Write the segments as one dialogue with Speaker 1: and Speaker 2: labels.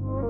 Speaker 1: you.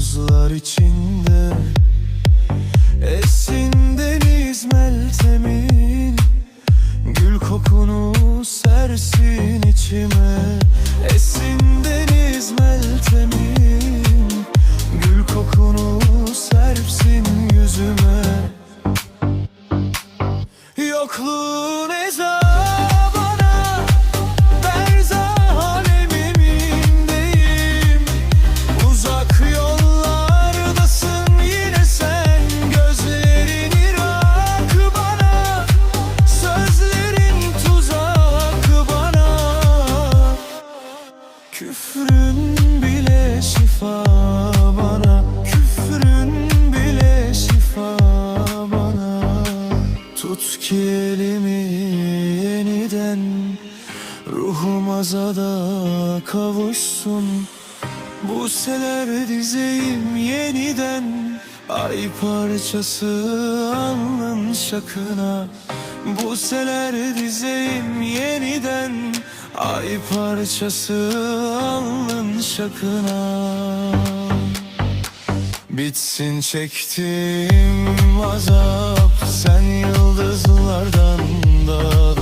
Speaker 1: yakamozlar içinde Esin deniz meltemin Gül kokunu sersin içime Ruhum azada kavuşsun. Bu seler dizeyim yeniden. Ay parçası alnın şakına. Bu seler dizeyim yeniden. Ay parçası alnın şakına. Bitsin çektiğim azap Sen yıldızlardan da